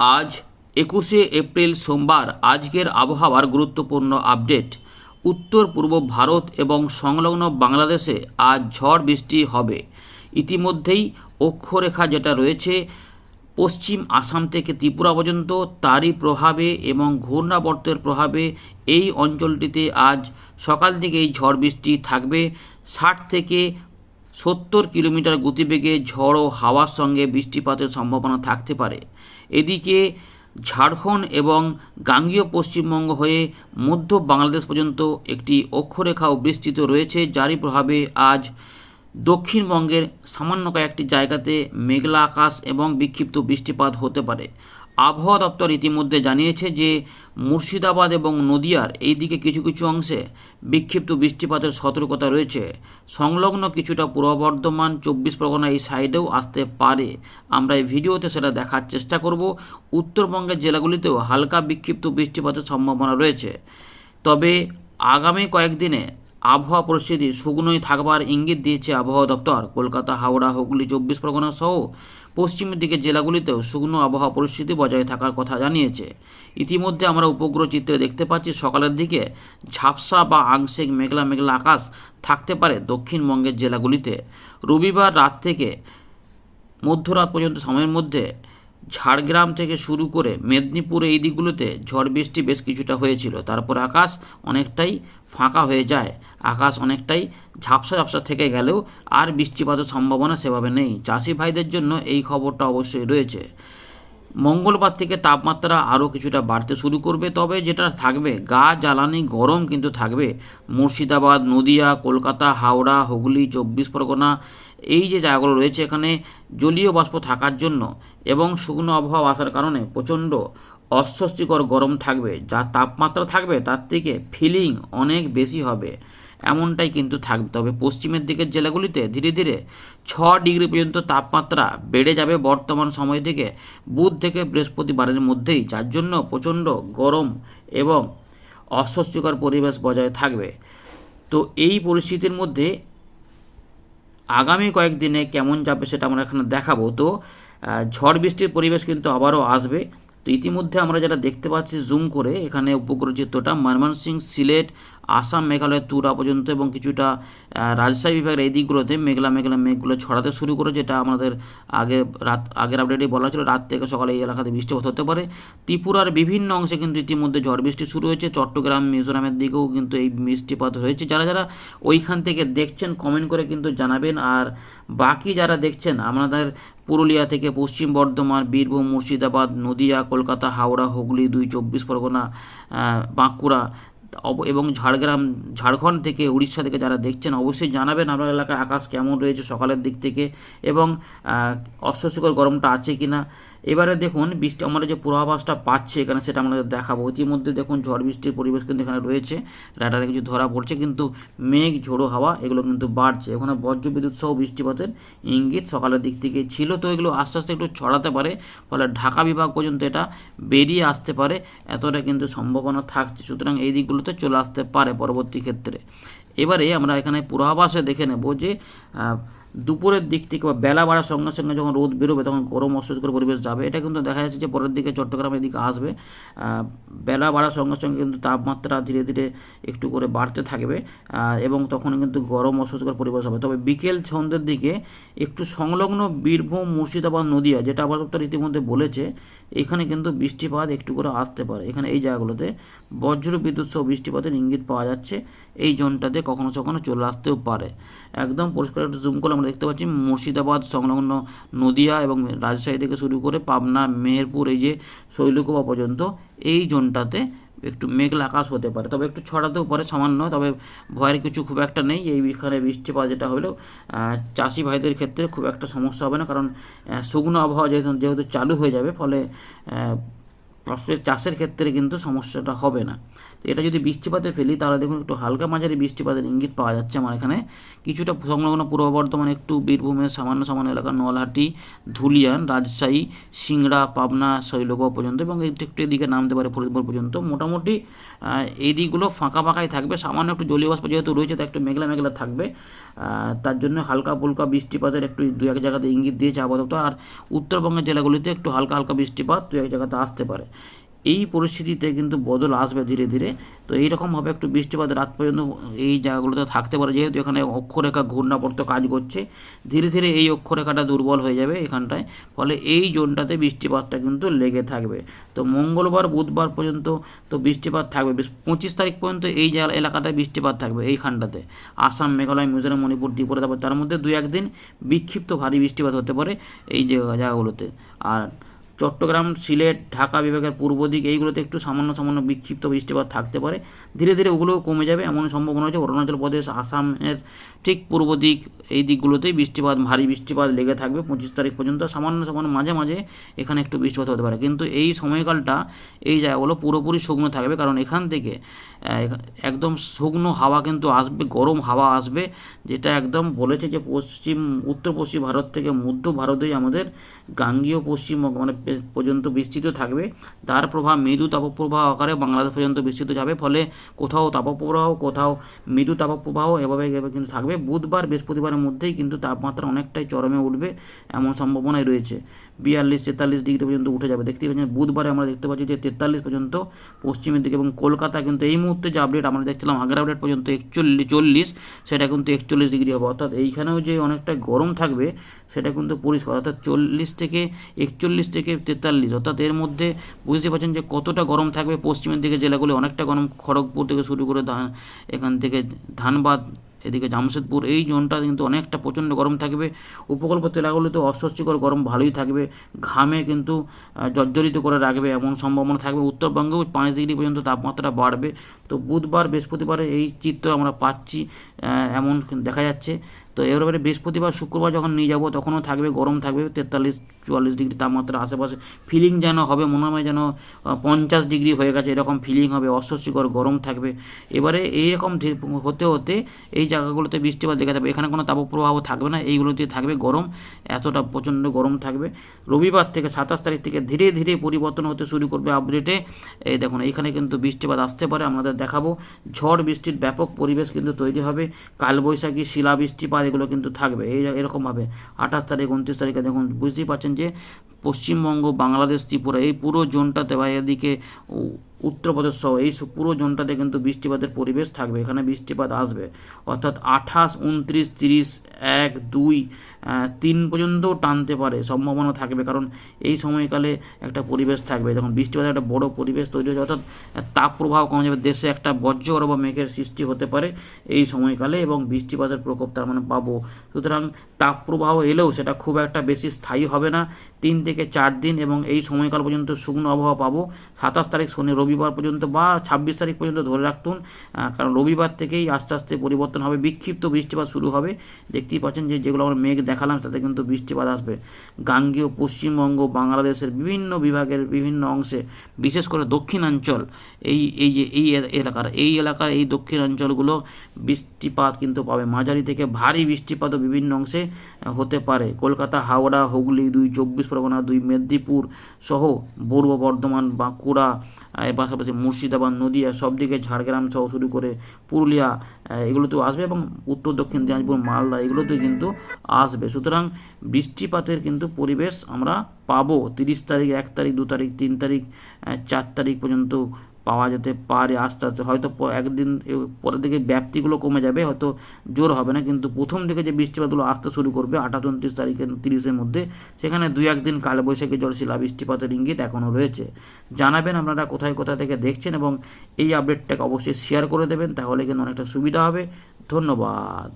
আজ একুশে এপ্রিল সোমবার আজকের আবহাওয়ার গুরুত্বপূর্ণ আপডেট। উত্তর, পূর্ব ভারত এবং সংলগ্ন বাংলাদেশে আজ ঝড় বৃষ্টি হবে। ইতিমধ্যেই অক্ষরেখা যেটা রয়েছে, পশ্চিম আসাম থেকে ত্রিপুরা পর্যন্ত তারই প্রভাবে এবং ঘূর্ণাবর্তের প্রভাবে এই অঞ্চলটিতে আজ সকাল থেকেই ঝড় বৃষ্টি থাকবে। ষাট থেকে সত্তর কিলোমিটার গতিবেগে ঝড় ও হাওয়ার সঙ্গে বৃষ্টিপাতের সম্ভাবনা থাকতে পারে। এদিকে ঝাড়খণ্ড এবং গাঙ্গীয় পশ্চিমবঙ্গ হয়ে মধ্য বাংলাদেশ পর্যন্ত একটি অক্ষরেখাও বিস্তৃত রয়েছে, যারই প্রভাবে আজ দক্ষিণবঙ্গের সামান্য কয়েকটি জায়গাতে মেঘলা আকাশ এবং বিক্ষিপ্ত বৃষ্টিপাত হতে পারে। আবহাওয়া দপ্তর ইতিমধ্যে জানিয়েছে যে মুর্শিদাবাদ এবং নদিয়ার এই দিকে কিছু কিছু অংশে বিক্ষিপ্ত বৃষ্টিপাতের সতর্কতা রয়েছে। সংলগ্ন কিছুটা পূর্ব বর্ধমান চব্বিশ পরগনা এই সাইডেও আসতে পারে। আমরা এই ভিডিওতে সেটা দেখার চেষ্টা করব। উত্তরবঙ্গের জেলাগুলিতেও হালকা বিক্ষিপ্ত বৃষ্টিপাতের সম্ভাবনা রয়েছে। তবে আগামী কয়েকদিনে আবহাওয়া পরিস্থিতি শুকনোই থাকবার ইঙ্গিত দিয়েছে আবহাওয়া দপ্তর। কলকাতা, হাওড়া, হুগলি, চব্বিশ পরগনা সহ পশ্চিমের দিকে জেলাগুলিতেও শুকনো আবহাওয়া পরিস্থিতি বজায় থাকার কথা জানিয়েছে। ইতিমধ্যে আমরা উপগ্রহ চিত্রে দেখতে পাচ্ছি, সকালের দিকে ঝাপসা বা আংশিক মেঘলা মেঘলা আকাশ থাকতে পারে দক্ষিণবঙ্গের জেলাগুলিতে। রবিবার রাত থেকে মধ্যরাত পর্যন্ত, সময়ের মধ্যে ঝাড়গ্রাম থেকে শুরু করে মেদিনীপুর এই দিকগুলোতে ঝড় বৃষ্টি বেশ কিছুটা হয়েছিল। তারপর আকাশ অনেকটাই ফাঁকা হয়ে যায়। আকাশ অনেকটাই ঝাপসা ঝাপসা থেকে গেলেও আর বৃষ্টিপাতের সম্ভাবনা সেভাবে নেই। চাষি ভাইদের জন্য এই খবরটা অবশ্যই রয়েছে। মঙ্গলবার থেকে তাপমাত্রা আরও কিছুটা বাড়তে শুরু করবে, তবে যেটা থাকবে, গা জ্বালানি গরম কিন্তু থাকবে। মুর্শিদাবাদ, নদিয়া, কলকাতা, হাওড়া, হুগলি, চব্বিশ পরগনা, এই যে জায়গাগুলো রয়েছে এখানে জলীয় বাষ্প থাকার জন্য এবং শুকনো আবহাওয়া আসার কারণে প্রচণ্ড অস্বস্তিকর গরম থাকবে, যা তাপমাত্রা থাকবে, তার থেকে ফিলিং অনেক বেশি হবে। এমনটাই কিন্তু থাকবে। তবে পশ্চিমের দিকের জেলাগুলিতে ধীরে ধীরে ছ ডিগ্রি পর্যন্ত তাপমাত্রা বেড়ে যাবে বর্তমান সময় থেকে বুধ থেকে বৃহস্পতিবারের মধ্যেই, যার জন্য প্রচণ্ড গরম এবং অস্বস্তিকর পরিবেশ বজায় থাকবে। তো এই পরিস্থিতির মধ্যে আগামী কয়েকদিনে কেমন যাবে সেটা আমরা এখানে দেখাবো। তো ঝড় বৃষ্টির পরিবেশ কিন্তু আবারও আসবে। তো ইতিমধ্যে আমরা যেটা দেখতে পাচ্ছি জুম করে এখানে উপগ্রহ চিত্রটা ময়মনসিং সিলেট আসাম, মেঘালয় তুরা পর্যন্ত এবং কিছুটা রাজশাহী বিভাগের এই দিকগুলোতে মেঘলা মেঘলা মেঘগুলো ছড়াতে শুরু করে, যেটা আমাদের আগে রাত, আগের আপডেটে বলা ছিল, রাত থেকে সকালে এই এলাকাতে বৃষ্টিপাত হতে পারে। ত্রিপুরার বিভিন্ন অংশে কিন্তু ইতিমধ্যে ঝড় বৃষ্টি শুরু হয়েছে। চট্টগ্রাম, মিজোরামের দিকেও কিন্তু এই বৃষ্টিপাত হয়েছে। যারা যারা ওইখান থেকে দেখছেন কমেন্ট করে কিন্তু জানাবেন। আর বাকি যারা দেখছেন আপনাদের পুরুলিয়া থেকে পশ্চিম বর্ধমান, বীরভূম, মুর্শিদাবাদ, নদিয়া, কলকাতা, হাওড়া, হুগলি, দুই চব্বিশ পরগনা বাঁকুড়া এবং ঝাড়গ্রাম, ঝাড়খণ্ড থেকে উড়িষ্যা থেকে যারা দেখছেন অবশ্যই জানাবেন আপনার এলাকায় আকাশ কেমন রয়েছে সকালের দিক থেকে এবং অস্বস্তিকর গরমটা আছে কি না এবারে দেখুন বৃষ্টি, আমরা যে পূর্বাভাসটা পাচ্ছি এখানে সেটা আমরা দেখাবো। ইতিমধ্যে দেখুন ঝড় বৃষ্টির পরিবেশ কিন্তু এখানে রয়েছে, রাডারে কিছু ধরা পড়ছে, কিন্তু মেঘ, ঝোড়ো হাওয়া এগুলো কিন্তু বাড়ছে। ওখানে বজ্র বিদ্যুৎ সহ বৃষ্টিপাতের ইঙ্গিত সকালের দিক থেকে ছিল, তো এগুলো আস্তে আস্তে একটু ছড়াতে পারে, ফলে ঢাকা বিভাগ পর্যন্ত এটা বেরিয়ে আসতে পারে, এতটা কিন্তু সম্ভাবনা থাকছে। সুতরাং এই দিকগুলোতে চলে আসতে পারে পরবর্তী ক্ষেত্রে। এবারে আমরা এখানে পূর্বাভাসে দেখে নেব যে দুপুরের দিক থেকে বা বেলা বাড়ার সঙ্গে সঙ্গে যখন রোদ বেরোবে তখন গরম অস্বস্তিকর পরিবেশ যাবে। এটা কিন্তু দেখা যাচ্ছে যে পরের দিকে চট্টগ্রামের দিকে আসবে। বেলা বাড়ার সঙ্গে সঙ্গে কিন্তু তাপমাত্রা ধীরে ধীরে একটু করে বাড়তে থাকবে এবং তখন কিন্তু গরম অস্বস্তিকর পরিবেশ হবে। তবে বিকেল সন্ধ্যের দিকে একটু সংলগ্ন বীরভূম মুর্শিদাবাদ নদীয়া, যেটা আবার ইতিমধ্যে বলেছে এখানে কিন্তু বৃষ্টিপাত একটু করে আসতে পারে। এখানে এই জায়গাগুলোতে বজ্র বিদ্যুৎ সহ বৃষ্টিপাতের ইঙ্গিত পাওয়া যাচ্ছে। এই জোনটাতে কখনো কখনো চলে আসতেও পারে। একদম পরিষ্কার একটু জুম করে আমরা দেখতে পাচ্ছি। মুর্শিদাবাদ সংলগ্ন নদিয়া এবং রাজশাহী থেকে শুরু করে পাবনা, মেহেরপুর, এই যে শৈলকুপা পর্যন্ত এই জোনটাতে একটু মেঘলা আকাশ হতে পারে। তবে একটু ছড়াতেও পারে, সামান্য তবে ভয়ের কিছু খুব একটা নেই। এই এখানে বৃষ্টিপাত যেটা হলেও চাষি ভাইদের ক্ষেত্রে খুব একটা সমস্যা হবে না, কারণ শুকনো আবহাওয়া যেহেতু যেহেতু চালু হয়ে যাবে, ফলে ফসলের চাষের ক্ষেত্রে কিন্তু সমস্যাটা হবে না। তো এটা যদি বৃষ্টিপাতে ফেলি, তাহলে দেখুন একটু হালকা মাঝারি বৃষ্টিপাতের ইঙ্গিত পাওয়া যাচ্ছে আমার এখানে। কিছুটা সংলগ্ন পূর্ব বর্ধমান, একটু বীরভূমের সামান্য সামান্য এলাকা, নলহাটি, ধুলিয়ান, রাজশাহী, সিংড়া, পাবনা, শৈলকুপা পর্যন্ত এবং একটু একটু এদিকে নামতে পারে ফরিদপুর পর্যন্ত। মোটামুটি এই দিকগুলো ফাঁকা ফাঁকাই থাকবে। সামান্য একটু জলীয় বাষ্প যেহেতু রয়েছে, তা একটু মেঘলা মেঘলা থাকবে। তার জন্য হালকা ফুলকা বৃষ্টিপাতের একটু দু এক জায়গাতে ইঙ্গিত দিয়েছে আপাতত। আর উত্তরবঙ্গের জেলাগুলিতে একটু হালকা হালকা বৃষ্টিপাত দু এক জায়গাতে আসতে পারে। এই পরিস্থিতিতে কিন্তু বদল আসবে ধীরে ধীরে। তো এইরকমভাবে একটু বৃষ্টিপাত রাত পর্যন্ত এই জায়গাগুলোতে থাকতে পারে। যেহেতু এখানে অক্ষরেখা ঘূর্ণাবর্ত কাজ করছে, ধীরে ধীরে এই অক্ষরেখাটা দুর্বল হয়ে যাবে এখানটায়। ফলে এই জোনটাতে বৃষ্টিপাতটা কিন্তু লেগে থাকবে। তো মঙ্গলবার, বুধবার পর্যন্ত তো বৃষ্টিপাত থাকবে। পঁচিশ তারিখ পর্যন্ত এই জায়গা এলাকাটায় বৃষ্টিপাত থাকবে এইখানটাতে। আসাম, মেঘালয়, মিজোরাম, মণিপুর, ত্রিপুরা, তারপর তার মধ্যে দু একদিন বিক্ষিপ্ত ভারী বৃষ্টিপাত হতে পারে এই জায়গাগুলোতে। আর চট্টগ্রাম, সিলেট, ঢাকা বিভাগের পূর্ব দিক এইগুলোতে একটু সামান্য সামান্য বিক্ষিপ্ত বৃষ্টিপাত থাকতে পারে। ধীরে ধীরে ওগুলোও কমে যাবে এমন সম্ভাবনা আছে অরুণাচল প্রদেশ, আসামের ঠিক পূর্ব দিক এই দিকগুলোতেই বৃষ্টিপাত, ভারী বৃষ্টিপাত লেগে থাকবে পঁচিশ তারিখ পর্যন্ত। সামান্য সামান্য মাঝে মাঝে এখানে একটু বৃষ্টিপাত হতে পারে। কিন্তু এই সময়কালটা এই জায়গাগুলো পুরোপুরি শুকনো থাকবে। কারণ এখান থেকে একদম শুকনো হাওয়া কিন্তু আসবে, গরম হাওয়া আসবে, যেটা একদম বলেছে যে পশ্চিম, উত্তর পশ্চিম ভারত থেকে মধ্য ভারতেই আমাদের গাঙ্গীয় পশ্চিমবঙ্গ মানে পর্যন্ত বিস্তৃত থাকবে। তার প্রভাব মৃদু তাপপ্রবাহ আকারে বাংলাদেশ পর্যন্ত বিস্তৃত যাবে। ফলে কোথাও তাপপ্রবাহ, কোথাও মৃদু তাপপ্রবাহ এভাবে কিন্তু থাকবে। বুধবার বৃহস্পতিবারের মধ্যেই কিন্তু তাপমাত্রা অনেকটাই চরমে উঠবে এমন সম্ভাবনাই রয়েছে। বিয়াল্লিশ, তেতাল্লিশ ডিগ্রি পর্যন্ত উঠে যাবে। দেখতেই পাচ্ছেন, বুধবারে আমরা দেখতে পাচ্ছি যে তেতাল্লিশ পর্যন্ত পশ্চিমের দিকে এবং কলকাতা কিন্তু এই মুহূর্তে যে আপডেট আমরা দেখছিলাম, আগের আপডেট পর্যন্ত একচল্লিশ, চল্লিশ, সেটা কিন্তু একচল্লিশ ডিগ্রি হবে। অর্থাৎ এইখানেও যে অনেকটা গরম থাকবে, সেটা কিন্তু পরিষ্কার। অর্থাৎ চল্লিশ থেকে একচল্লিশ থেকে তেতাল্লিশ, অর্থাৎ এর মধ্যে বুঝতে পারছেন যে কতটা গরম থাকবে পশ্চিমের দিকে, জেলাগুলি অনেকটা গরম, খড়গপুর থেকে শুরু করে ধান, এখান থেকে ধানবাদ এদিকে জামশেদপুর, এই জোনটা কিন্তু অনেকটা প্রচণ্ড গরম থাকবে। উপকূলবর্তী এলাকাগুলিতে অস্বস্তিকর গরম, ভালোই থাকবে। ঘামে কিন্তু জর্জরিত করে রাখবে এমন সম্ভাবনা থাকবে। উত্তরবঙ্গেও পাঁচ ডিগ্রি পর্যন্ত তাপমাত্রা বাড়বে। তো বুধবার, বৃহস্পতিবারে এই চিত্র আমরা পাচ্ছি এমন দেখা যাচ্ছে। তো এবারে বৃহস্পতিবার, শুক্রবার যখন নিয়ে যাব, তখনও থাকবে, গরম থাকবে, তেতাল্লিশ, চুয়াল্লিশ ডিগ্রি তাপমাত্রা আশেপাশে। ফিলিং যেন হবে, মনে হয় যেন পঞ্চাশ ডিগ্রি হয়ে গেছে, এরকম ফিলিং হবে, অস্বস্তিকর গরম থাকবে। এবারে এইরকম হতে হতে এই জায়গাগুলোতে বৃষ্টিপাত দেখা যাবে। এখানে কোনো তাপপ্রবাহ থাকবে না, এইগুলোতে থাকবে গরম, এতটা প্রচণ্ড গরম থাকবে। রবিবার থেকে সাতাশ তারিখ থেকে ধীরে ধীরে পরিবর্তন হতে শুরু করবে আপডেটে এই দেখুন, এইখানে কিন্তু বৃষ্টিপাত আসতে পারে, আমাদের দেখাবো। ঝড় বৃষ্টির ব্যাপক পরিবেশ কিন্তু তৈরি হবে। কালবৈশাখী শিলা বৃষ্টিপাত এগুলো কিন্তু থাকবে। এই এরকমভাবে আঠাশ তারিখ, উনত্রিশ তারিখে দেখুন, বুঝতেই পারছেন যে পশ্চিমবঙ্গ, বাংলাদেশ, ত্রিপুরা, এই পুরো জোনটাতে বা এদিকে উত্তরপ্রদেশ সহ এই পুরো জোনটাতে কিন্তু বৃষ্টিপাতের পরিবেশ থাকবে। এখানে বৃষ্টিপাত আসবে। অর্থাৎ আঠাশ, উনত্রিশ, তিরিশ, এক, দুই তিন পর্যন্তও টানতে পারে, সম্ভাবনা থাকবে। কারণ এই সময়কালে একটা পরিবেশ থাকবে। যখন বৃষ্টিপাতের একটা বড় পরিবেশ তৈরি হচ্ছে অর্থাৎ তাপ প্রবাহ কমে যাবে, দেশে একটা বজ্রগড় বা মেঘের সৃষ্টি হতে পারে এই সময়কালে এবং বৃষ্টিপাতের প্রকোপ তার মানে পাবো। সুতরাং তাপ প্রবাহ এলেও সেটা খুব একটা বেশি স্থায়ী হবে না। তিন থেকে চার দিন এবং এই সময়কাল পর্যন্ত শুকনো আবহাওয়া পাবো। সাতাশ তারিখ শনি, রবিবার পর্যন্ত বা ছাব্বিশ তারিখ পর্যন্ত ধরে রাখতুন কারণ রবিবার থেকেই আস্তে আস্তে পরিবর্তন হবে, বিক্ষিপ্ত বৃষ্টিপাত শুরু হবে। দেখতেই পাচ্ছেন যে যেগুলো আমরা মেঘ দেখালাম, তাতে কিন্তু বৃষ্টিপাত আসবে। গাঙ্গীয়, পশ্চিমবঙ্গ, বাংলাদেশের বিভিন্ন বিভাগের বিভিন্ন অংশে, বিশেষ করে দক্ষিণাঞ্চল, এই এই যে, এই এলাকার এই এলাকার এই দক্ষিণাঞ্চলগুলো বৃষ্টিপাত কিন্তু পাবে। মাঝারি থেকে ভারী বৃষ্টিপাতও বিভিন্ন অংশে হতে পারে। কলকাতা, হাওড়া, হুগলি, দুই, চব্বিশ পরগনা দুই মেদিনীপুর সহ পূর্ব বর্ধমান, বাঁকুড়া, এর পাশাপাশি মুর্শিদাবাদ, নদিয়া সব দিকে ঝাড়গ্রাম সহ শুরু করে পুরুলিয়া এগুলোতেও আসবে এবং উত্তর, দক্ষিণ দিনাজপুর, মালদা এগুলোতেও কিন্তু আসবে। সুতরাং বৃষ্টিপাতের কিন্তু পরিবেশ আমরা পাবো। তিরিশ তারিখ, এক তারিখ, দু তারিখ, তিন তারিখ চার তারিখ পর্যন্ত পাওয়া যেতে পারে আস্তে আস্তে। হয়তো একদিন পরের দিকে ব্যাপ্তিগুলো কমে যাবে, হয়তো জোর হবে না, কিন্তু প্রথম দিকে যে বৃষ্টিপাতগুলো আসতে শুরু করবে আঠাশ, উনত্রিশ তারিখের তিরিশের মধ্যে, সেখানে দুই, একদিন কালবৈশাখী ঝড় শিলা বৃষ্টিপাতের ইঙ্গিত এখনও রয়েছে। জানাবেন আপনারা কোথায় কোথা থেকে দেখছেন এবং এই আপডেটটাকে অবশ্যই শেয়ার করে দেবেন, তাহলে কিন্তু অনেকটা সুবিধা হবে। ধন্যবাদ।